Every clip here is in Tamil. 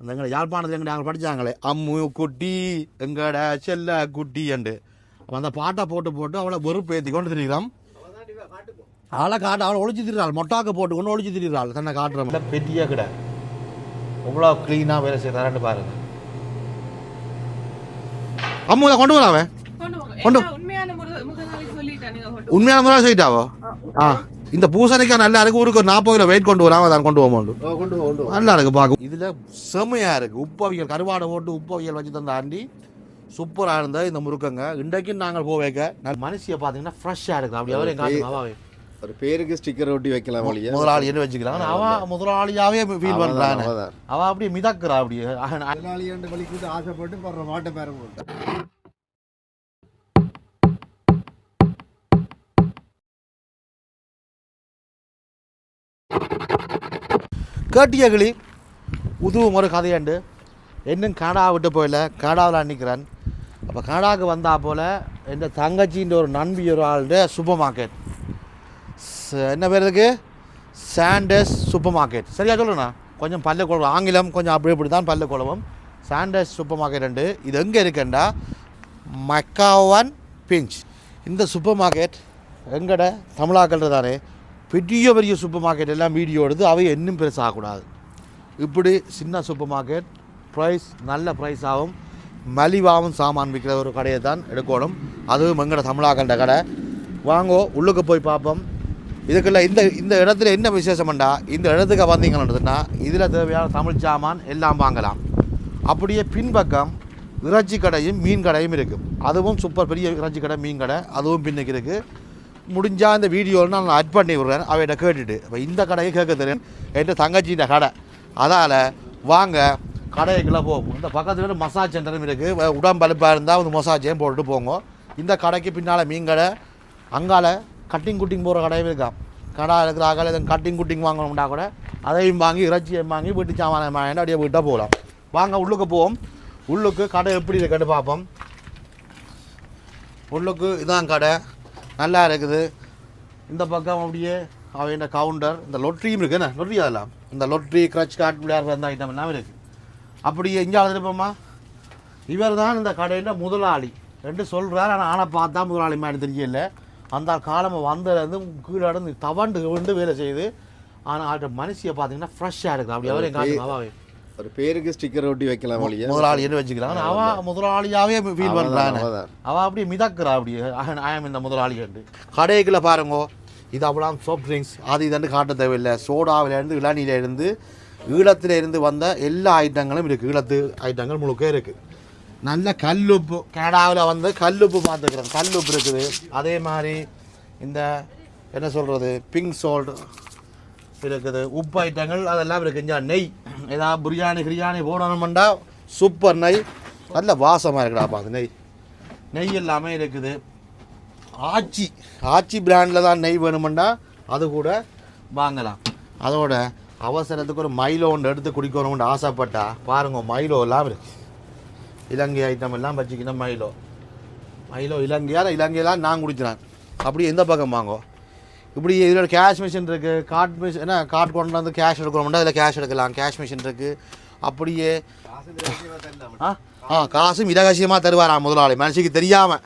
அந்த எங்களை யாழ்ப்பாணத்தில் எங்க நாங்கள் படிச்சாங்களே அம்மு குட்டி எங்கட செல்ல குட்டி என்று. அப்ப அந்த பாட்டை போட்டு போட்டு அவளை வெறுப்பு ஏற்றி கொண்டு திரிகிறோம் அவளை காட்ட அவளை ஒழிச்சு திரிறாள் மொட்டாக்க போட்டு கொண்டு ஒழிச்சு திரிறாள் தன்னை காட்டுற பெரிய கடை. எவ்வளோ க்ளீனாக வேலை செய்கிறான்னு பாருங்க. அம்மு இதை கொண்டு வரலாம் அவன் கொண்டு உண்மையான முறை சொல்லிட்டாவோ? ஆ. இந்த பூசணிக்காய் நல்லா இருக்கு. ஊருக்கு ஒரு நாற்பது கிலோ வெயிட் கொண்டு வராம தான் கொண்டு போகணும் கொண்டு. நல்லா இருக்கு பார்க்க இதுல செமையா இருக்கு. உப்பவியல் கருவாடை போட்டு உப்பவியல் வச்சு தந்த ஆண்டி சூப்பரா இருந்த இந்த முறுக்கங்க. இன்றைக்கும் நாங்கள் போவேக்க. நான் மனுஷிய பாத்தீங்கன்னா ஃப்ரெஷ்ஷா இருக்கு. அப்படி அவரே காட்டுங்க ஒரு பேருக்கு ஸ்டிக்கர் ஒட்டி வைக்கலாம் ஒழிய முதலாளி என்ன வச்சுக்கிறாங்க? அவ முதலாளியாவே ஃபீல் அவதான், பண்றாங்க அவதான். அவ அப்படியே மிதக்குறா அப்படியே. முதலாளியாண்டு வலிக்கு ஆசைப்பட்டு படுற மாட்டை பேர போட்டேன் கேட்டியகளி உதுவும் ஒரு கதையாண்டு. இன்னும் கனடா விட்டு போயில கனடாவில் நிற்கிறேன் அப்போ கனடாவுக்கு வந்தா போல் என் தங்கச்சின்ற ஒரு நண்பி ஒரு ஆளுடைய சூப்பர் மார்க்கெட் என்ன பேர் இருக்குது சாண்டஸ் சூப்பர் மார்க்கெட் சரியா சொல்லுண்ணா? கொஞ்சம் பல்ல குழம்பு ஆங்கிலம் கொஞ்சம் அப்படி இப்படி தான் பல்ல குழம்பும் சாண்டஸ் சூப்பர் மார்க்கெட் ரெண்டு இது எங்கே இருக்குண்டா? மக்காவன் பிஞ்ச் இந்த சூப்பர் மார்க்கெட் எங்கட தமிழாக்கள் தானே? பெரிய பெரிய சூப்பர் மார்க்கெட் எல்லாம் வீடியோ எடுத்து அவை இன்னும் பெருசாகக்கூடாது இப்படி சின்ன சூப்பர் மார்க்கெட் ப்ரைஸ் நல்ல ப்ரைஸ் ஆகும். மலிவாகவும் சாமான் விற்கிற ஒரு கடையை தான் எடுக்கணும். அதுவும் எங்களோட தமிழாக்கண்ட கடை. வாங்கோ உள்ளுக்கு போய் பார்ப்போம். இதுக்குள்ள இந்த இந்த இடத்துல என்ன விசேஷம்டா? இந்த இடத்துக்கு வந்தீங்கன்னா இதில் தேவையான தமிழ் சாமான் எல்லாம் வாங்கலாம். அப்படியே பின்பக்கம் இறைச்சி கடையும் மீன் கடையும் இருக்குது அதுவும் சூப்பர் பெரிய இறைச்சி கடை மீன் கடை அதுவும் பின்னுக்கு இருக்குது முடிஞ்சால் இந்த வீடியோவில் நான் அட் பண்ணி விடுறேன். அவையிட்ட கேட்டுட்டு இப்போ இந்த கடையை கேட்க தெரியும். என் தங்கச்சியின் கடை. அதால் வாங்க கடைக்குள்ளே போவோம். இந்த பக்கத்தில் மசாஜ் சென்டரும் இருக்குது உடம்பலுப்பாக இருந்தால் வந்து மசாஜையும் போட்டுட்டு போங்க. இந்த கடைக்கு பின்னால் மீன் கடை. அங்கால கட்டிங் குட்டிங் போகிற கடையும் இருக்கான் கடை இருக்கிற அகால எதுவும் கட்டிங் குட்டிங் வாங்கணும்னா கூட. அதையும் வாங்கி இறைச்சியும் வாங்கி வீட்டு சாமான வாங்கிட்டு அப்படியே வீட்டாக போகலாம் வாங்க உள்ளுக்கு போவோம். உள்ளுக்கு கடை எப்படி இருக்குன்னு பார்ப்போம். உள்ளுக்கு இதான் கடை. நல்லா இருக்குது. இந்த பக்கம் அப்படியே அவன் கவுண்டர் இந்த லொட்ரியும் இருக்கு என்ன? லொட்ரி அதெல்லாம். இந்த லொட்ரி கிரச் கார்ட் விளையாடுற அந்த ஐட்டம் எல்லாம் இருக்குது அப்படியே எங்கே இருப்போமா? இவர் தான் இந்த கடையில் முதலாளி. ரெண்டு சொல்கிறார் ஆனால் ஆனை பார்த்தா முதலாளி மாதிரி தெரியல. அந்த காலம் வந்ததுலேருந்து கீழே இருந்து தவண்டு விண்டு வேலை செய்யுது ஆனால் அவர்கிட்ட மனுஷியை பார்த்தீங்கன்னா ஃப்ரெஷ்ஷாக இருக்குது. அப்படி அவரே காட்டுங்க ஒரு பேருக்கு ஸ்டிக்கர் ஒட்டி வைக்கலாம் ஒழிய முதலாளி என்ன வச்சுக்கிறாங்க அவ முதலாளியாவே ஃபீல் அவதான், பண்ணுறாங்க அவதான். அவ அப்படியே மிதக்குறா அப்படியே ஆயம் இந்த முதலாளி கண்டு கடைக்குள்ள பாருங்கோ. இது அவ்வளோ சாஃப்ட் ட்ரிங்க்ஸ் அது இதண்டு காட்ட தேவையில்லை. சோடாவிலேருந்து இளநீலேருந்து ஈழத்துல இருந்து வந்த எல்லா ஐட்டங்களும் இருக்குது ஈழத்து ஐட்டங்கள் முழுக்க இருக்குது நல்ல கல்லுப்பு. கனடாவில் வந்து கல்லுப்பு பார்த்துக்கிறேன். கல்லுப்பு இருக்குது. அதே மாதிரி இந்த என்ன சொல்கிறது பிங்க் சால்ட் இருக்குது. உப்பு ஐட்டங்கள் அதெல்லாம் இருக்குது நெய். ஏதாவது பிரியாணி கிரியாணி போடணுமெண்டா? சூப்பர் நெய். நல்ல வாசமாக இருக்குடாப்பா அது நெய். நெய் எல்லாமே இருக்குது. ஆச்சி. ஆச்சி பிராண்டில் தான் நெய் வேணுமெண்டா? அது கூட வாங்கலாம். அதோட அவசரத்துக்கு ஒரு மைலோ ஒன்று எடுத்து குடிக்கணும்னு ஆசைப்பட்டா பாருங்க மைலோ எல்லாம் இருக்கு. இலங்கை ஐட்டம் எல்லாம் வச்சுக்கணும் மைலோ மைலோ இலங்கையால்? இலங்கையெல்லாம் நான் குடிக்கிறேன். அப்படி எந்த பக்கம் வாங்கோ. இப்படி இதில் கேஷ் மிஷின் இருக்குது கார்ட் மிஷின் என்ன கார்டு கொண்டு வந்து கேஷ் எடுக்கணும்னா இதில் கேஷ் எடுக்கலாம். கேஷ் மிஷின் இருக்குது அப்படியே ஆ ஆ காசும் இரகசியமாக தருவாராம் முதலாளி? மனுஷிக்கு தெரியாமல்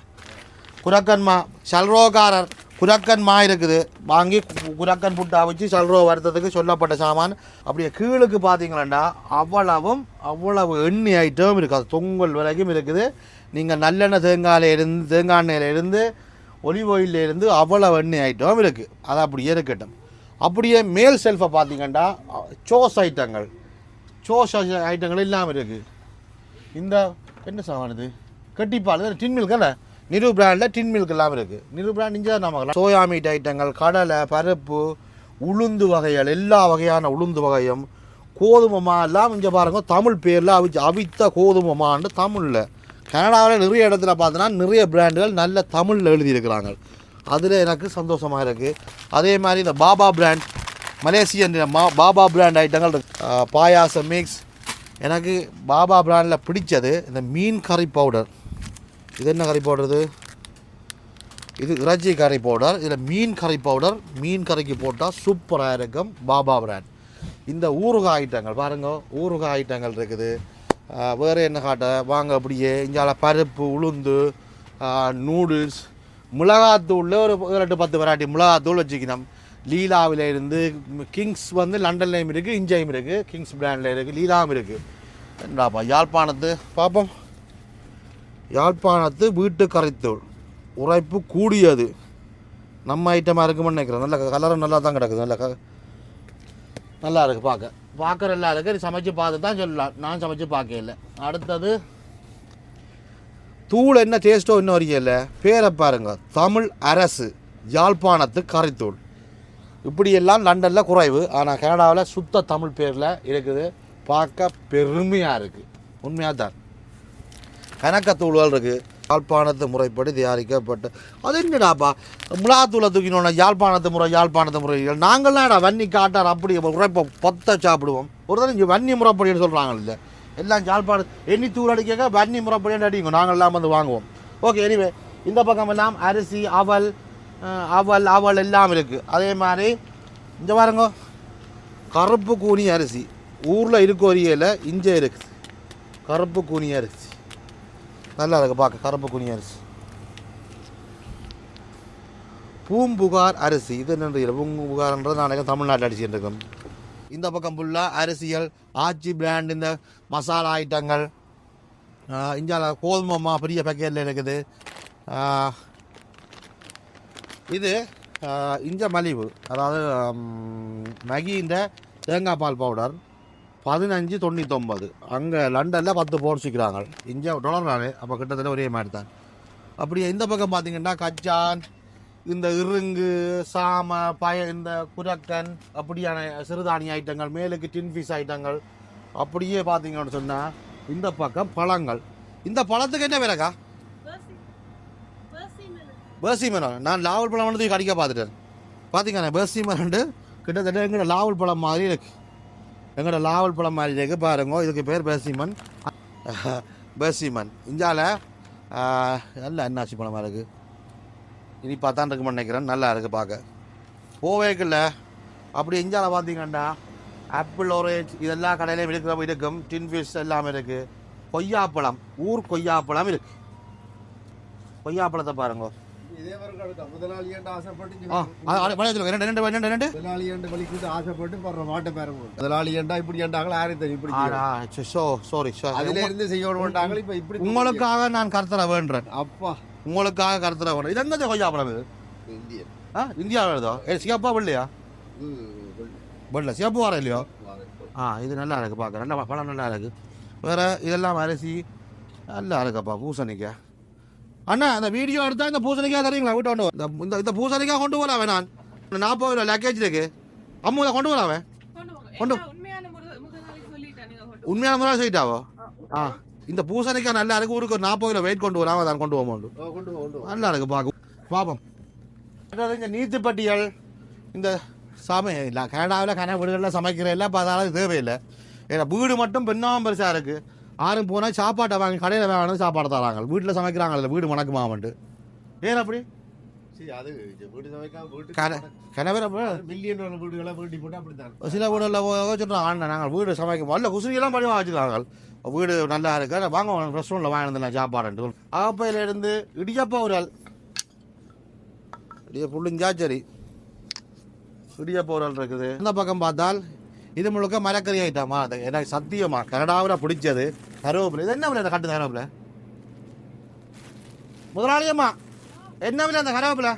குரக்கன்மா சல்ரோகாரர் குரக்கன்மா இருக்குது. வாங்கி குரக்கன் புட்டா வச்சு சல்ரோ வருத்தத்துக்கு சொல்லப்பட்ட சாமான். அப்படியே கீழுக்கு பார்த்தீங்களா அவ்வளவும் அவ்வளவு எண்ணெய் ஐட்டம் இருக்குது அது தொங்கல் வரைக்கும் இருக்குது. நீங்கள் நல்லெண்ணெய் தேங்காயில் இருந்து தேங்காய் எண்ணெயில இருந்து ஒலிவ் ஆயிலேருந்து அவ்வளோ எண்ணெய் ஐட்டம் இருக்குது அது அப்படியே இருக்கட்டும். அப்படியே மேல் செல்ஃபை பார்த்தீங்கன்னா சோஸ் ஐட்டங்கள். சோஸ் ஐட்டங்கள் இல்லாமல் இருக்குது இந்த என்ன சாமான் இது கட்டிப்பால் டின் மில்க் என்ன நிரு பிராண்டில் டின் மில்க் இல்லாமல் இருக்குது நிரு பிராண்ட் இங்கே நம்ம சோயா மீட் ஐட்டங்கள் கடலை பருப்பு உளுந்து வகைகள் எல்லா வகையான உளுந்து வகையும் கோதுமமா எல்லாம் இங்கே பாருங்க தமிழ் பேரில் அவிச்சு அவித்த கோதுமமான்னு தமிழில். கனடாவில் நிறைய இடத்துல பார்த்தோன்னா நிறைய பிராண்டுகள் நல்ல தமிழில் எழுதியிருக்கிறாங்க. அதில் எனக்கு சந்தோஷமாக இருக்குது அதே மாதிரி இந்த பாபா பிராண்ட் மலேசியன் மா பாபா பிராண்ட் ஐட்டங்கள் பாயாசம் மிக்ஸ் எனக்கு பாபா பிராண்டில் பிடிச்சது இந்த மீன் கறி பவுடர் இது என்ன கறி பவுடர் இது? இது இறைச்சி கறி பவுடர் இதில் மீன் கறி பவுடர் மீன் கறிக்கு போட்டால் சூப்பராக இருக்கும் பாபா பிராண்ட் இந்த ஊறுகாய் ஐட்டங்கள் பாருங்கள் ஊறுகாய் ஐட்டங்கள் இருக்குது. வேறு என்ன காட்ட? வாங்க அப்படியே இஞ்சால பருப்பு உளுந்து நூடுல்ஸ் மிளகாத்தூளில் ஒரு ரெண்டு பத்து வெரைட்டி மிளகாத்தூள் வச்சுக்கணும். லீலாவில் இருந்து கிங்ஸ் வந்து லண்டன்லேயும் இருக்குது இஞ்சாயும் இருக்குது கிங்ஸ் பிராண்டில் இருக்குது லீலாவும் இருக்குது என்னடாப்பா யாழ்ப்பாணத்து பார்ப்போம் யாழ்ப்பாணத்து வீட்டு கரைத்தூள் உரைப்பு கூடியது. நம்ம ஐட்டமாக இருக்குமென்னு நினைக்கிறேன். நல்ல கலரும் நல்லா தான் கிடக்குது. நல்ல க நல்லா இருக்குது பார்க்க பார்க்குற நல்லா நீ சமைச்சு பார்த்து தான் சொல்லலாம். நான் சமைச்சு பார்க்கல. அடுத்தது தூள் என்ன டேஸ்ட்டோ இன்னும் வரைக்கல பேரை பாருங்கள் தமிழ் அரசு யாழ்ப்பாணத்து கரைத்தூள் இப்படியெல்லாம் லண்டனில் குறைவு. ஆனால் கனடாவில் சுத்த தமிழ் பேரில் இருக்குது. பார்க்க பெருமையாக இருக்குது உண்மையாக தான் கணக்கத்தூள்கள் இருக்குது யாழ்ப்பாணத்து முறைப்படி தயாரிக்கப்பட்டு அது என்னடாப்பா? முலாத்தூளை தூக்கினோன்னா யாழ்ப்பாணத்து முறை யாழ்ப்பாணத்து முறை. நாங்கள்லாம்டா வன்னி காட்டார் அப்படி உரைப்போம் பத்த சாப்பிடுவோம். ஒரு தடவை இங்கே வன்னி முறைப்படின்னு சொல்கிறாங்க இல்லை எல்லாம் யாழ்ப்பாணம் எண்ணி தூள் அடிக்க வன்னி முறைப்படின்னு அடிங்க நாங்கள் எல்லாம் வந்து வாங்குவோம். ஓகே எனிவே இந்த பக்கம் எல்லாம் அரிசி அவல் அவல் அவல் எல்லாம் இருக்குது அதே மாதிரி இந்த பாருங்க கருப்பு கூனி அரிசி. ஊரில் இருக்க ஒரியல இங்கே இருக்குது கருப்பு கூனி அரிசி. நல்லா இருக்கு பார்க்க கருப்பு குனி அரிசி. பூம்புகார் அரிசி. இது என்னன்றது பூம்புகார்ன்றது நான் தமிழ்நாட்டில் அடிச்சுட்டு இருக்கேன் இந்த பக்கம் ஃபுல்லாக அரிசிகள் ஆச்சி பிராண்ட் இந்த மசாலா ஐட்டங்கள். இஞ்சால கோதுமம்மா பெரிய பேக்கெட்டில் இருக்குது. இது இஞ்ச மலிவு அதாவது மகின்ற தேங்காய் பால் பவுடர் பதினஞ்சு தொண்ணூத்தொம்பது அங்கே லண்டனில் பத்து போர்ச்சிக்கிறாங்க இங்கே டொலர் நானே அப்போ கிட்டத்தட்ட ஒரே மாதிரி தான் அப்படியே இந்த பக்கம் பார்த்தீங்கன்னா கச்சான் இந்த இருங்கு சாம பய இந்த குரக்கன் அப்படியான சிறுதானிய ஐட்டங்கள் மேலுக்கு டின்ஃபிஷ் ஐட்டங்கள் அப்படியே பார்த்தீங்கன்னு சொன்னால் இந்த பக்கம் பழங்கள். இந்த பழத்துக்கு என்ன விலைக்கா? பேசி மரம் நான் லாவல் பழம் வந்து கடிக்க பார்த்துட்டேன். பார்த்தீங்கன்னா பேசி மரண்டு கிட்டத்தட்ட எங்கட லாவல் பழம் மாதிரி இருக்குது எங்களோட லாவல் பழம் மாதிரி இருக்கு பாருங்க. இதுக்கு பேர் பேசிமன். பேசிமன். இந்தியாவில் நல்ல அன்னாசி பழமாக இருக்குது இனி பார்த்தான் இருக்குமென்னு நினைக்கிறேன் நல்லா இருக்குது பார்க்க போவேக்கில்ல அப்படி இந்தியாவில் பார்த்தீங்கன்னா ஆப்பிள் ஆரேஞ்ச் இதெல்லாம் கடையிலையும் இருக்கிற இருக்கும். டின் ஃபிஷ் எல்லாமே இருக்குது கொய்யாப்பழம். ஊர் கொய்யாப்பழம் இருக்குது கொய்யாப்பழத்தை பாருங்க. இதே இருந்து உங்களுக்காக நான் கருத்தர வேண்டுறேன் அப்பா உங்களுக்காக கருத்தர வேண்டுறேன் இது எங்கே கொய்யாப்பழம் இது இந்தியன் ஆ இந்தியாவில் ஏ சிகப்பா வெள்ளையா வெள்ளை சிகப்பு வர இல்லையோ ஆ இது நல்லா இருக்கு பார்க்க நல்லா பழம் நல்லா இருக்கு வேற இதெல்லாம் அரிசி நல்லா இருக்குப்பா பூசணிக்காய் அண்ணா அந்த வீடியோ எடுத்தா இந்த பூசணிக்காய் தரீங்களா வீட்டை கொண்டு. இந்த இந்த பூசணிக்காய் கொண்டு போகலாவே நான். நாற்பது கிலோ லக்கேஜ் இருக்கு. அம்மூல கொண்டு போகலாவே கொண்டு போங்க. கொண்டு- உண்மையான முறை சொல்லிட்டாவோ? ஆ இந்த பூசணிக்காய் நல்லா இருக்கு ஊருக்கு ஒரு நாற்பது கிலோ வெயிட் கொண்டு வராம தான் கொண்டு போக கொண்டு போ, கொண்டு போ. நல்லா இருக்கு பார்க்க பாப்போம். இந்த நீத்துப்பட்டிகள் இந்த சமை இல்லை கனடாவில் கன வீடுகளில் சமைக்கிற எல்லாம் இப்போ அதனால இது தேவையில்லை. ஏன்னா வீடு மட்டும் பெண்ணாமல் பெருசாக இருக்குது யாரும் போனால் சாப்பாட்டை வாங்கி கடையில் வாங்கினது சாப்பாடு தராங்க. வீட்டில் வீடு ஏன் அப்படி? சரி, அது வீடு வீடுகளை வீட்டி போட்டு அப்படித்தான். சில வீடுகளில் சொல்கிறாங்க நாங்கள் வீடு சமைக்க வரல குசுரியெல்லாம் பண்ணி வச்சுருக்காங்க வீடு நல்லா இருக்கு. வாங்க ரெஸ்டாரண்ட்டில் வாங்கினதில்ல சாப்பாடுன்ட்டு ஆப்பையிலேருந்து இடியப்பா ஒரு ஆள். இடிய புள்ளிஞ்சா சரி இடியப்பா ஒரு ஆள் இருக்குது. இந்த பக்கம் பார்த்தால் இது முழுக்க மரக்கறி ஐட்டமா அது எனக்கு சத்தியமா கனடாவில் பிடிச்சது கருவேப்பிலை இது என்ன விலை அந்த கட்டு கருவேப்பிலை முதலாளியம்மா என்ன விலை அந்த கருவேப்பிலை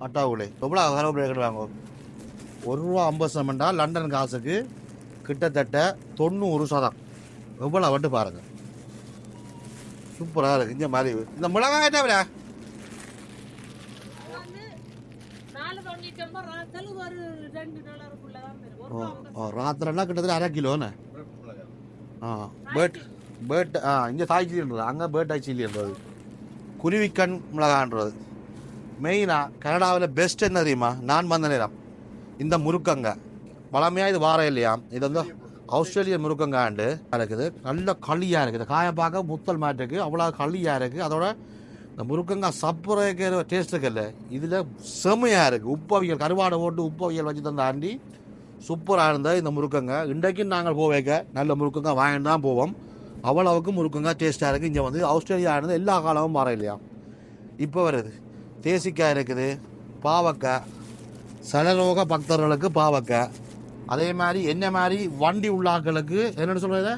அட்டாவுளே எவ்வளோ கருவேப்பிலை கட்டுவாங்க ஒரு ரூபா ஐம்பது சமண்டா லண்டன் காசுக்கு கிட்டத்தட்ட தொண்ணூறு சதம் எவ்வளோ வட்டு பாருங்க சூப்பராக இருக்குது இந்த மாதிரி இந்த மிளகாய் என்ன விலை நாலு தொண்ணூற்றி ஒரு ரெண்டு டாலர் ராத்திரம்னா கிட்டத்தட்ட அரை கிலோன்னு ஆ பேட் பேட் ஆ இங்கே தாய்ச்சிலின்றது அங்கே பேட் ஆய்ச்சிலின்றது சில்லின்றது குருவிக்கண் மிளகான்றது மெயினாக கனடாவில் பெஸ்ட் என்ன தெரியுமா? நான் வந்த நேரம் இந்த முருக்கங்க. பழமையாக இது வாரம் இல்லையா? இது வந்து ஆஸ்திரேலிய முருக்கங்காண்டு இருக்குது. நல்ல களியாக இருக்குது. காய பார்க்க முத்தல் மாட்டுக்கு அவ்வளோ களியாக இருக்குது அதோட இந்த முருக்கங்காய் சப்புறைக்கிற டேஸ்ட் இருக்குல்ல இதில் செமையாக இருக்குது உப்பவியல் கருவாடை போட்டு உப்பவியல் வச்சு தந்த ஆண்டி. சூப்பராக இருந்த இந்த முறுக்கங்க இன்றைக்கும் நாங்கள் போவேக்க நல்ல முறுக்கங்க வாங்கிட்டு தான் போவோம். அவ்வளவுக்கு முறுக்குங்க டேஸ்ட்டாக இருக்குது இங்கே வந்து ஆஸ்திரேலியா இருந்து எல்லா காலமும் வர இல்லையா? இப்போ வருது. தேசிக்காய் இருக்குது. பாவக்காய். சலரோக பக்தர்களுக்கு பாவக்காய். அதே மாதிரி என்ன மாதிரி வண்டி உள்ளாக்களுக்கு என்னென்னு சொல்கிறது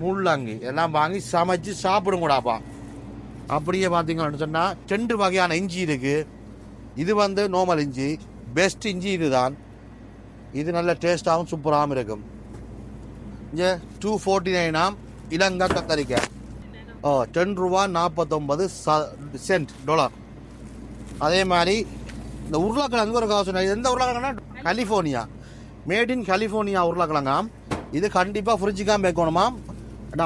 முள்ளங்கி. எல்லாம் வாங்கி சமைச்சு சாப்பிடுங்கடாப்பா. அப்படியே பார்த்தீங்கன்னு சொன்னால் ரெண்டு வகையான இஞ்சி இருக்குது இது வந்து நோமல் இஞ்சி. பெஸ்ட் இஞ்சி இதுதான். இது நல்ல டேஸ்ட்டாகவும் சூப்பராகவும் இருக்கும். இங்கே டூ ஃபோர்ட்டி நைனாம் இலங்கை கத்தரிக்காய் ஓ டென் ரூபா நாற்பத்தொம்பது ச சென்ட் டாலர் அதே மாதிரி இந்த உருளைக்கிழங்கு ஒரு காசு எந்த உருளைக்கிழங்குனா? கலிஃபோர்னியா. மேட் இன் கலிஃபோர்னியா உருளைக்கிழங்காம் இது கண்டிப்பாக ஃப்ரிட்ஜுக்காக வைக்கணுமாம்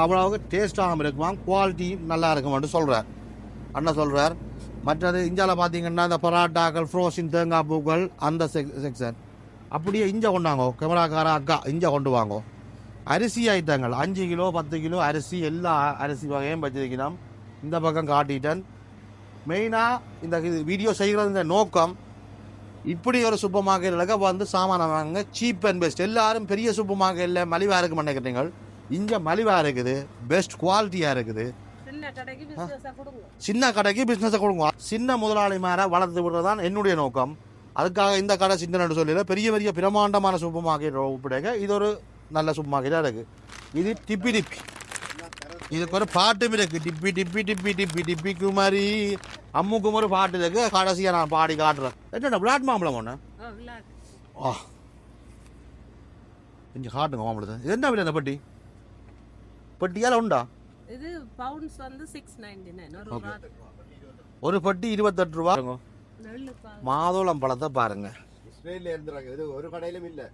அவ்வளோவுக்கு டேஸ்ட்டாகவும் இருக்குமாம் குவாலிட்டி நல்லா இருக்குமான்னு சொல்கிறார் அண்ணன் சொல்கிறார் மற்றது இந்தியாவில் பார்த்தீங்கன்னா இந்த பரோட்டாக்கள் ஃப்ரோசின் தேங்காய் பூக்கள் அந்த செக் செக்ஷன் அப்படியே இஞ்ச கொண்டாங்கோ. கேமராக்கார அக்கா இஞ்ச கொண்டு வாங்கோ. அரிசி ஐட்டங்கள். அஞ்சு கிலோ பத்து கிலோ அரிசி எல்லா அரிசி வகையும் வச்சிருக்கிறோம். இந்த பக்கம் காட்டிட்டேன். மெயினாக இந்த இது வீடியோ செய்கிறது இந்த நோக்கம். இப்படி ஒரு சூப்பர் மார்க்கெட்டில் வந்து சாமானை வாங்க சீப் அண்ட் பெஸ்ட் எல்லாரும் பெரிய சூப்பர் மார்க்கெட்டில் மலிவாக இருக்கு நினைக்கிறீங்க இங்கே மலிவாக இருக்குது. பெஸ்ட் குவாலிட்டியாக இருக்குது. சின்ன கடைக்கு பிஸ்னஸை கொடுங்க. சின்ன முதலாளி மேலே வளர்த்து விடுறது தான் என்னுடைய நோக்கம். அதுக்காக இந்த கடை சின்னன்னு சொல்லல பெரிய பெரிய பிரமாண்டமான சூப்பர் மார்க்கெட் ஒப்பிடுங்க. இது ஒரு நல்ல சூப்பர் மார்க்கெட்டாக இருக்குது இது டிப்பி டிப்பி இதுக்கு ஒரு பாட்டும் இருக்கு. டிப்பி டிப்பி டிப்பி டிப்பி டிப்பி குமாரி. அம்முக்கும் ஒரு பாட்டு இருக்கு. கடைசியாக நான் பாடி காட்டுறேன். என்ன விளாட் மாம்பழம் ஒன்று ஆ, கொஞ்சம் காட்டுங்க மாம்பழத்தை. இது என்ன விலை இந்த பெட்டி? பெட்டியால் உண்டா? இது பவுண்ட்ஸ் வந்து சிக்ஸ் நைன்டி நைன் ஒரு பெட்டி இருபத்தெட்டு ரூபா. மாதுளம் பழத்தை பாருங்க. இஸ்ரேலில் இருந்துறாங்க. இது ஒரு கடையிலும் இல்லை.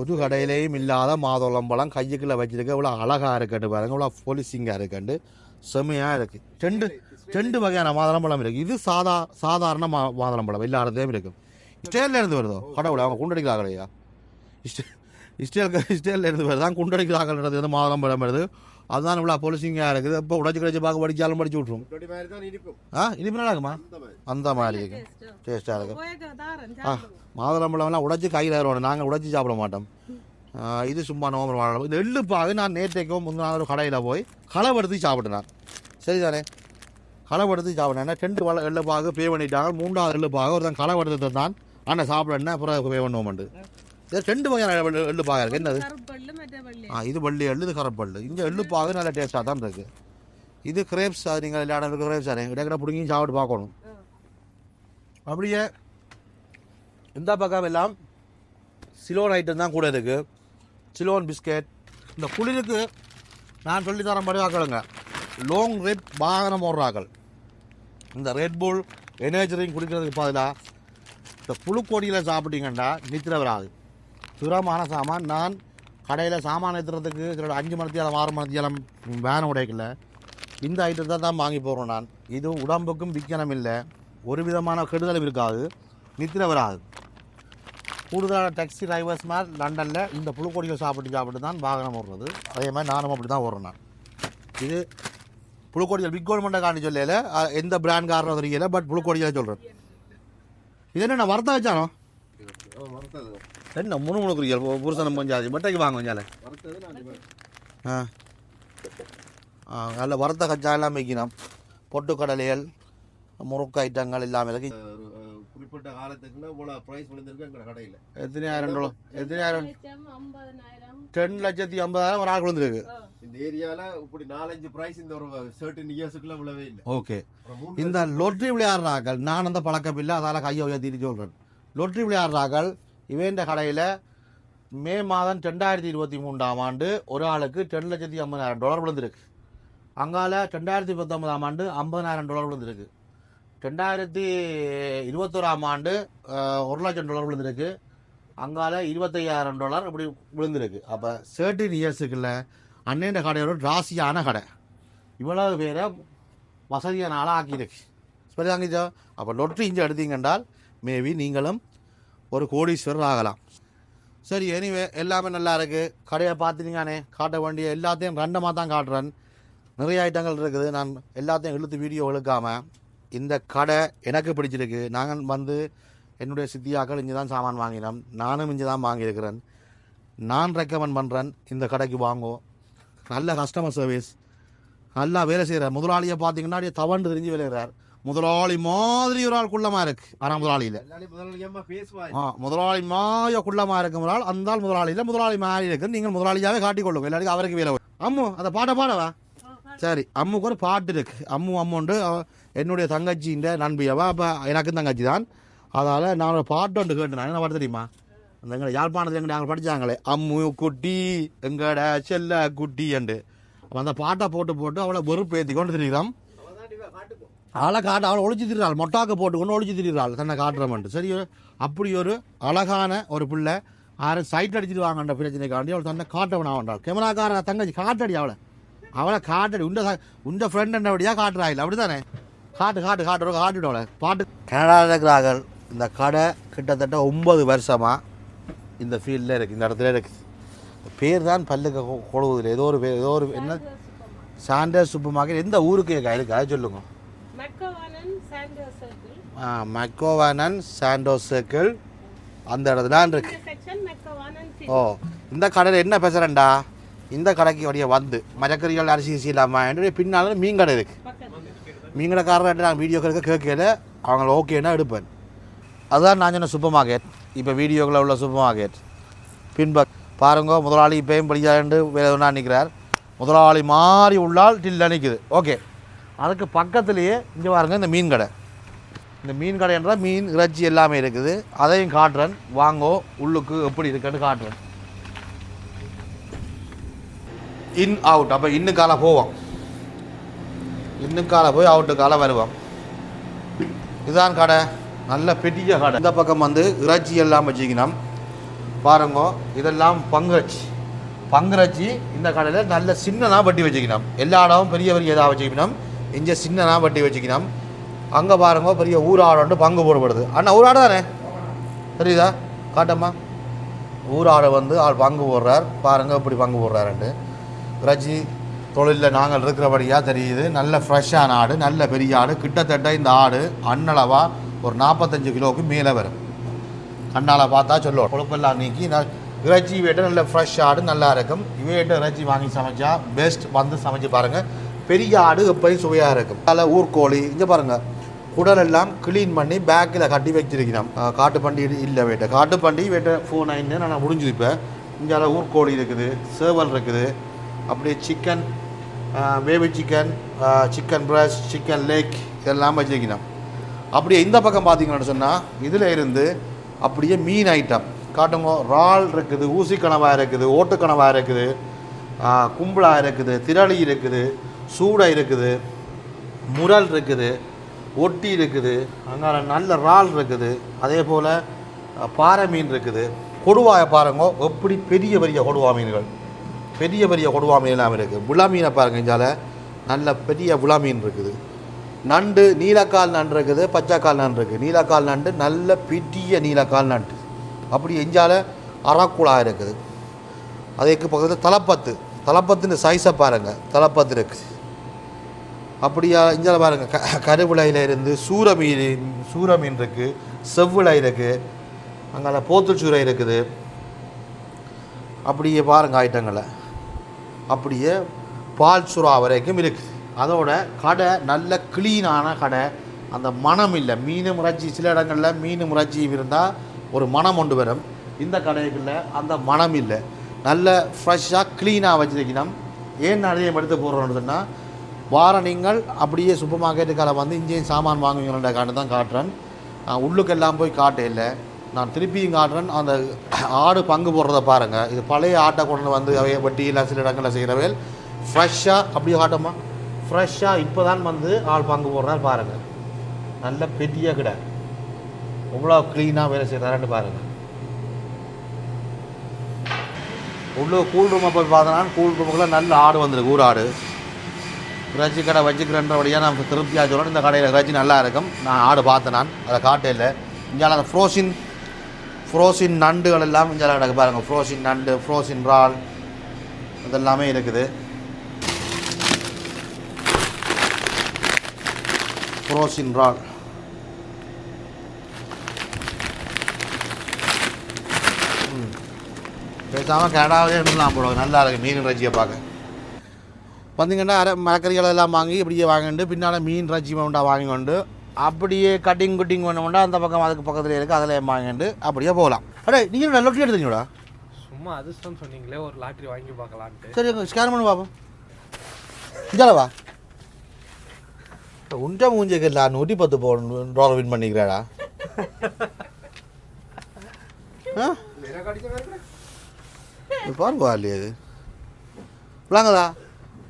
ஒரு கடையிலையும் இல்லாத மாதுளம் பழம் கையுக்குள்ள வச்சிருக்க இவ்வளோ அழகா இருக்கட்டு பாருங்க. இவ்வளோ பொலிசிங்காக இருக்கண்டு. செம்மையா இருக்கு. ரெண்டு ரெண்டு வகையான மாதுளம் பழம் இருக்கு. இது சாதா சாதாரண மா மாதுளம் பழம். எல்லா இருக்கு. இஸ்ரேல்ல இருந்து வருதோ? கடவுளை அவங்க குண்டடிக்கிறாங்களையா இஸ்ரே இஸ்ரேல் இஸ்ரேல்ல இருந்து வருது? தான் குண்டடிக்கிறாங்கன்றது வந்து மாதுளம் பழம் வருது. அதுதான் இவ்வளோ பொலிசிங்காக இருக்குது? இப்போ உடச்சி கிடச்சி பார்க்க படிச்சாலும் படிச்சு விட்ருவோம் ஆ? இனிப்பு நல்லா இருக்குமா? அந்த மாதிரி இருக்கும் இருக்கு. டேஸ்ட்டாக இருக்கு. ஆ மாதுளம்பழம்லாம் உடச்சி கையில் வரணும் நாங்கள் உடச்சி சாப்பிட மாட்டோம். இது சும்மா நோம்பர் வாழலாம் இந்த எள்ளுப்பாகு நான் நேற்றைக்கும் முந்தின ஒரு கடையில் போய் களவெடுத்து சாப்பிட்டேன் சரி தானே? களவெடுத்து சாப்பிட்டேன். ரெண்டு வள எள்ளுப்பாக பே பண்ணிட்டாங்க. மூன்றாவது எள்ளுப்பாகு ஒருத்தன் களவெடுத்து தான். ஆனால் சாப்பிடணும் அப்புறம் பே பண்ணுவோம்ண்டு ரெண்டு வகையான எள்ளு- எள்ளுப்பாகு இருக்குது என்னது? ஆ இது வள்ளி எள்ளு இது கரப்பள்ளு. இந்த எள்ளுப்பாகு நல்ல டேஸ்ட்டாக தான் இருக்குது இது கிரேப்ஸ் அது நீங்கள் எல்லா இடம் கிரேப்ஸ் தானே இடைக்கிட பிடிங்கி சாப்பிட்டு பார்க்கணும். அப்படியே இந்த பக்கம் எல்லாம் சிலோன் ஐட்டம் தான் கூட இருக்குது சிலோன் பிஸ்கெட் இந்த குளிருக்கு நான் சொல்லி தர மாதிரி ஆக்கலுங்க லாங் ரெட் வாகனம் ஓடுறாக்கள் இந்த ரெட் புல் எனர்ஜி ட்ரிங்க் குடிக்கிறதுக்கு பதிலாக இந்த புழுக்கொடியில் சாப்பிட்டீங்கன்னா நித்திர வராது. சுரமான சாமான். நான் கடையில் சாமான் ஏற்றுறதுக்கு சில அஞ்சு மணித்தியாலம் ஆறு மணித்தியாலம் வேன் உடைக்கல. இந்த ஐட்டத்தை தான் வாங்கி போகிறோம் நான். இது உடம்புக்கும் விக்கனம் இல்லை. ஒரு விதமான கெடுதலும் இருக்காது. நித்திர வராது. கூடுதலான டாக்ஸி டிரைவர்ஸ் மாதிரி லண்டனில் இந்த புழுக்கொடியை சாப்பிட்டு சாப்பிட்டு தான் வாகனம் ஓடுறது. அதே மாதிரி நானும் அப்படி தான் ஓடுறேன் நான். இது புழுக்கொடிகள் பிக் கவர்மெண்ட்டை காண்டி சொல்லல. எந்த பிராண்ட் காரணம் தெரியல பட் புழுக்கொடிகளை சொல்கிறேன் இது என்ன நான் வச்சானோ? என்ன முணு முணுக்குறியல் புருஷனம் கொஞ்சம் மட்டைக்கு வாங்க இப்ப- ஆ. ஆ நல்ல வறுத்த கச்சா எல்லாம் வைக்கணும். பொட்டுக்கடலைகள் முறுக்கு ஐட்டங்கள் எல்லாமே இருக்கு. குறிப்பிட்ட காலத்துக்குன்னா இவ்வளோ ப்ரைஸ் விழுந்திருக்கு எங்கள் கடையில். எத்தனை ஆயிரம் டாலர் எத்தனை ஆயிரம் லட்சம் ஐம்பதனாயிரம். டென் லட்சத்தி ஐம்பதாயிரம் ஒரு ஆள் விழுந்துருக்கு இந்த ஏரியாவில் இப்படி நாலஞ்சு ப்ரைஸ் இந்த ஒரு சர்டன் இயர்ஸுக்குள்ள விழவே இல்லை. ஓகே இந்த லொட்ரி விளையாடுறாக்கள் நான் அந்த பழக்கம் இல்லை. அதால் கையை உயர்த்திட்டு சொல்கிறேன் லொட்ரி விளையாடுறார்கள். இவேந்த கடையில் மே மாதம் ரெண்டாயிரத்தி இருபத்தி மூன்றாம் ஆண்டு ஒரு ஆளுக்கு ரெண்டு லட்சத்தி ஐம்பதாயிரம் டாலர் விழுந்திருக்கு. அங்கால ரெண்டாயிரத்தி பத்தொன்பதாம் ஆண்டு ஐம்பதாயிரம் டாலர் விழுந்திருக்கு. ரெண்டாயிரத்தி இருபத்தோராம் ஆண்டு ஒரு லட்சம் டாலர் விழுந்திருக்கு. அங்கால இருபத்தையாயிரம் டாலர் இப்படி விழுந்திருக்கு. அப்போ சேர்ட்டின் இயர்ஸுக்குள்ள அண்ணன் கடையோட ராசியான கடை. இவ்வளவு பேரை வசதியான ஆளாக ஆக்கியிருக்கு சரிதாங்க அப்போ லொட்ரி இஞ்சி எடுத்தீங்கன்றால் மேபி நீங்களும் ஒரு கோடீஸ்வரர் ஆகலாம். சரி எனிவே எல்லாமே நல்லா இருக்குது கடையை பார்த்துட்டீங்கானே காட்ட வேண்டிய எல்லாத்தையும் ரெண்டமாக தான் காட்டுறேன். நிறைய ஐட்டங்கள் இருக்குது. நான் எல்லாத்தையும் இழுத்து வீடியோ இழுக்காமல் இந்த கடை எனக்கு பிடிச்சிருக்கு. நாங்கள் வந்து என்னுடைய சித்தியாக்கள் இங்கே தான் சாமான் வாங்கினோம். நானும் இங்கே தான் வாங்கியிருக்கிறேன். நான் ரெக்கமெண்ட் பண்ணுறேன் இந்த கடைக்கு வாங்கோ. நல்ல கஸ்டமர் சர்வீஸ் நல்லா வேலை செய்கிறார் முதலாளியை பார்த்தீங்கன்னா அப்படியே தவண்டு தெரிஞ்சு விளையிறார். முதலாளி மாதிரி ஒரு ஆள் குள்ளமாக இருக்கு. ஆனால் முதலாளியில். முதலாளி மாய குள்ளமாக இருக்கும் ஒரு ஆள் அந்த ஆள் முதலாளியில் முதலாளி மாதிரி இருக்கு. நீங்கள் முதலாளியாகவே காட்டிக்கொள்ளுங்க. எல்லாருக்கும் அவருக்கு வேலை. அம்மு அந்த பாட்டை பாடவா? சரி அம்முக்கு ஒரு பாட்டு இருக்கு. அம்மு அம்முண்டு என்னுடைய தங்கச்சின்ற நண்பியவா அப்போ எனக்கும் தங்கச்சி தான். அதால் நான் ஒரு பாட்டு ஒன்று கேட்டேன். என்ன பாட்டு தெரியுமா? அந்த எங்களை யாழ்ப்பாணத்தில் எங்க நாங்கள் படித்தாங்களே அம்மு குட்டி எங்கட செல்ல குட்டி என்று. அந்த பாட்டை போட்டு போட்டு அவளை வெறுப்பேற்றி கொண்டு திரிகிறோம் ஆளை காட்ட அவளை ஒழிச்சு திரிறாள் மொட்டாக்க போட்டுக்கொண்டு ஒழிச்சு திரிறாள் தன்னை காட்டுறமன்ட்டு சரி அப்படி ஒரு அழகான ஒரு பிள்ளை யாரும் சைட் அடிச்சிட்டு வாங்கன்ற பிரச்சனைக்காண்டி அவள் தன்னை காட்டவன் ஆவண்டாள் கேமராக்கார தங்கச்சி காட்டடி அவளை. அவளை காட்டடி. உண்ட உண்ட ஃப்ரெண்ட் என்னபடியா காட்டுறா இல்லை. அப்படி தானே காட்டு காட்டு காட்டு காட்டிவிட அவளை. பாட்டு. கனடாவில் இருக்கிறார்கள். இந்த கடை கிட்டத்தட்ட ஒன்பது வருஷமாக இந்த ஃபீல்டில் இருக்குது இந்த இடத்துல இருக்குது பேர் தான் பல்லுக்கு கொழுவுதில்லை. ஏதோ ஒரு பேர் ஏதோ ஒரு என்ன? சாண்டர் சூப்பர் மார்க்கெட் எந்த ஊருக்கு இருக்கு? அதை சொல்லுங்க. McCowan circle. சாண்டோ சர்க்கிள். அந்த இடத்துல இருக்கு. ஓ இந்த கடையில் என்ன பேசுகிறேன்டா இந்த கடைக்கு வழிய வந்து. மரக்கறிகள் அரிசி அரிசி இல்லாமல் பின்னால் மீன் கடை இருக்குது மீன் கடைக்காரர்கிட்ட நான் வீடியோ எடுக்க கேட்கல அவங்கள ஓகேன்னா எடுப்பேன். அதுதான் நான் சொன்ன சூப்பர் மார்க்கெட் இப்போ வீடியோக்குள்ள உள்ள சூப்பர் மார்க்கெட் பின்பக் பாருங்க முதலாளி இப்பயும் படிக்காண்டு வேலை ஒன்றா நிற்கிறார் முதலாளி மாறி உள்ளால் டில்ல நிற்குது ஓகே அதுக்கு பக்கத்துலேயே இங்கே பாருங்க இந்த மீன் கடை. இந்த மீன் கடை என்றால் மீன் இறைச்சி எல்லாமே இருக்குது. அதையும் காட்டுறேன். வாங்கோ உள்ளுக்கு எப்படி இருக்குன்னு காட்டுறேன். இன் அவுட் அப்போ இன்னுக்கால போவோம். இன்னுக்கால போய் அவுட்டுக்கால வருவோம். இதுதான் கடை. நல்ல பெரிய கடை. இந்த பக்கம் வந்து இறைச்சி எல்லாம் வச்சுக்கணும். பாருங்க இதெல்லாம் பங்குறச்சி. பங்குறச்சி இந்த கடையில் நல்ல சின்னதாக வட்டி வச்சுக்கணும். எல்லா இடமும் பெரிய பெரிய இதாக வச்சுக்கணும். இங்கே சின்னனா வட்டி வச்சுக்கணும் அங்கே பாருங்க பெரிய ஊராடன்ட்டு பங்கு போடப்படுது. அண்ணா ஊராட தானே? தெரியுதா? காட்டம்மா. ஊராட வந்து ஆள் பங்கு போடுறார். பாருங்கள் இப்படி பங்கு போடுறாருன்ட்டு. ரஜி தொழிலில் நாங்கள் இருக்கிறபடியாக தெரியுது. நல்ல ஃப்ரெஷ்ஷான ஆடு நல்ல பெரிய ஆடு. கிட்டத்தட்ட இந்த ஆடு அண்ணளவா ஒரு நாற்பத்தஞ்சு கிலோவுக்கு மேலே வரும். கண்ணால் பார்த்தா சொல்லுவோம். கொழுப்பெல்லாம் நீக்கி நான் இறைச்சி வேட்டை நல்ல ஃப்ரெஷ் ஆடு நல்லா இருக்கும். இவையிட்ட இறைச்சி வாங்கி சமைச்சா பெஸ்ட் வந்து சமைச்சு பாருங்கள் பெரிய ஆடு எப்பயும் சுவையாக இருக்கும். அதில் ஊர்கோழி இங்கே பாருங்கள் குடலெல்லாம் க்ளீன் பண்ணி பேக்கில் கட்டி வச்சிருக்கிறோம் காட்டுப்பண்டி காட்டு பண்டி இல்லை வேட்டை. காட்டு பண்டி வேட்டை ஃபோர் நைன்னு நான் முடிஞ்சுது இப்போ. இங்கே ஊர்கோழி இருக்குது சேவல் இருக்குது. அப்படியே chicken baby chicken chicken fresh chicken leg இதெல்லாம் வச்சிருக்கணும் அப்படியே இந்த பக்கம் பார்த்தீங்கன்னு சொன்னால் இதில் இருந்து அப்படியே மீன் ஐட்டம் காட்டுங்க இறால் இருக்குது ஊசி கனவாக இருக்குது ஓட்டுக்கணவா இருக்குது கும்பலாக இருக்குது திரளி இருக்குது. சூடை இருக்குது முரல் இருக்குது ஒட்டி இருக்குது அங்கே நல்ல இறால் இருக்குது. அதே போல் பாறை மீன் இருக்குது. கொடுவாயை பாருங்க எப்படி பெரிய பெரிய கொடுவா மீன்கள். பெரிய பெரிய கொடுவா மீன் இருக்குது விழா மீனை பாருங்க இஞ்சால. நல்ல பெரிய விழா மீன் இருக்குது. நண்டு நீலக்கால் நண்டு இருக்குது பச்சைக்கால் நண்டு இருக்குது நீலக்கால் நண்டு நல்ல பெரிய நீலக்கால் நண்டு. அப்படி எஞ்சால அறக்குழா இருக்குது. அதுக்கு பக்கத்தில் தலப்பத்து. தலப்பத்துன்னு சைஸை பாருங்கள் தலப்பத்து இருக்குது அப்படியா இஞ்சால பாருங்கள் க கருவிளையில் இருந்து சூர மீன் சூர மீன் இருக்குது செவ்விளை இருக்குது அங்கே போத்துச்சூரை இருக்குது. அப்படியே பாருங்கள் ஐட்டங்களை. அப்படியே பால் சுறா வரைக்கும் இருக்குது அதோட கடை நல்ல க்ளீனான கடை. அந்த மனம் இல்லை. மீன் முறைச்சி சில இடங்களில் மீன் முறைச்சி இருந்தால் ஒரு மனம் கொண்டு வரும். இந்த கடைகளில் அந்த மனம் இல்லை. நல்ல ஃப்ரெஷ்ஷாக க்ளீனாக வச்சுருக்கணும். ஏன் நிறைய எடுத்து போடுறோம்னு சொன்னால் வார நீங்கள் அப்படியே சூப்பர் மார்க்கெட்டுக்கார வந்து இங்கேயும் சாமான் வாங்குவீங்களா காட்டு தான் காட்டுறேன். நான் உள்ளுக்கெல்லாம் போய் காட்ட இல்லை. நான் திருப்பியும் காட்டுறேன். அந்த ஆடு பங்கு போடுறத பாருங்கள் இது பழைய ஆட்டை கொண்டு வந்து அவைய வட்டியில் சில இடங்களில் செய்கிறவேல் ஃப்ரெஷ்ஷாக அப்படியே காட்டமா? ஃப்ரெஷ்ஷாக இப்போ தான் வந்து ஆள் பங்கு போடுறாரு பாருங்கள் நல்ல பெட்டியாக கிட. எவ்வளோ க்ளீனாக வேலை செய்கிறாருன்னு பாருங்கள் உள்ளே கூல் ரூமை போய் பார்த்தோன்னா கூல் ரூமுக்குள்ளே நல்ல ஆடு வந்திருக்கு. ஊர் ஆடு. இறைச்சி கடை வச்சுக்கிறன்றபடியாக நமக்கு திருப்தியாக சொல்லணும். இந்த கடையில் இறைச்சி நல்லா இருக்கும். நான் ஆடு பார்த்தேன் நான். அதை காட்டையில் இங்கே அந்த ஃப்ரோசின் ஃப்ரோசின் நண்டுகள் எல்லாம் இங்கே கிடக்கு பாருங்கள் ஃப்ரோசின் நண்டு ஃப்ரோசின் இறால் இதெல்லாமே இருக்குது. ஃப்ரோசின் இறால். ம். பேசாமல் கனடாவிலே இருந்துலாம் போடுவாங்க நல்லா இருக்குது மீன் இறைச்சியை பார்க்க. வந்தீங்கன்னா அரை மரக்கறிகள் எல்லாம் வாங்கி இப்படியே வாங்கிட்டு பின்னால் மீன் இறைச்சி உண்டா வாங்கி கொண்டு அப்படியே கட்டிங் குட்டிங் பண்ண அந்த பக்கம் அதுக்கு பக்கத்தில் இருக்குது அதில் வாங்கிட்டு அப்படியே போகலாம். அடே நீங்கள் நல்ல லொட்டி எடுத்தீங்களா சும்மா அதிர்ஷ்டம் சொன்னீங்களே ஒரு லாட்டரி வாங்கி பார்க்கலான்ட்டு. சரி ஸ்கேன் பண்ணி பார்ப்போம். இந்தாலவா உண்ட மூஞ்சிக்கு இல்லை நூற்றி பத்து பவுன் டாலர் வின் பண்ணிக்கிறாடா பாருப்பா இல்லையா இது? விளாங்கதா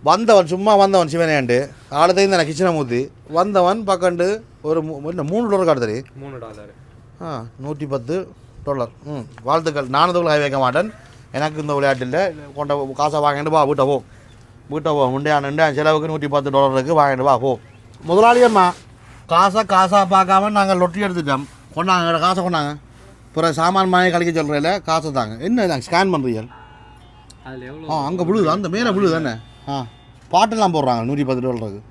வந்தவன் சும்மா வந்தவன் சிவனேண்டு ஆளுதையும் தானே கிச்சனை மூத்தி. வந்தவன் பக்கண்டு ஒரு மூணு டாலர் காட்டுதறி மூணு டாலர் ஆ நூற்றி பத்து டாலர் ம் வாழ்த்துக்கள். நானும் கை வைக்க மாட்டேன். எனக்கு இந்த விளையாட்டில் கொண்ட காசை வாங்கிட்டு வா வீட்டை போ. வீட்டை போ. உண்டையான் உண்டையான் செலவுக்கு நூற்றி பத்து டாலர் இருக்குது வாங்கிட்டு வா போ. முதலாளியம்மா காசை காசாக பார்க்காம நாங்கள் லொட்டி எடுத்துட்டோம். கொண்டாங்க காசை கொண்டாங்க. பிறகு சாமான் வாங்கி கழிக்க சொல்கிறதில்ல காசை தாங்க. என்ன ஸ்கேன் பண்ணுறீங்க ஆ அங்கே விழுது அந்த மேலே விழுது தானே ஆ. பாட்டெல்லாம் போடுறாங்க நூற்றி பத்து டாலருக்கு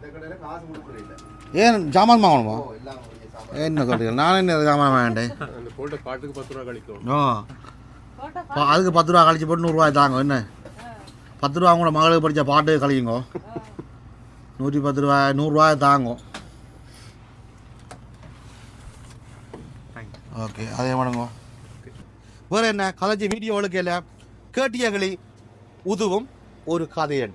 ஏன் சாமான் வாங்கணுமா? என்ன சொல்கிறீங்க நான் என்ன சாமான் வாங்கிட்டேன் அந்த போட்டு பாட்டுக்கு பத்து ரூபா கழிக்கும். ஆ பா- அதுக்கு பத்து ரூபா கழிச்சு போட்டு நூறுரூவாய் தாங்க என்ன? பத்து ரூபா கூட மகளுக்கு படித்த பாட்டு கழிக்குங்க நூற்றி பத்து ரூபா நூறுரூவாய் தாங்கும் ஓகே அதே பண்ணுங்க வேறு என்ன? கலைச்சி வீடியோ ஒழுக்கையில் கேட்டியகளி உதுவும் ஒரு கதையன்.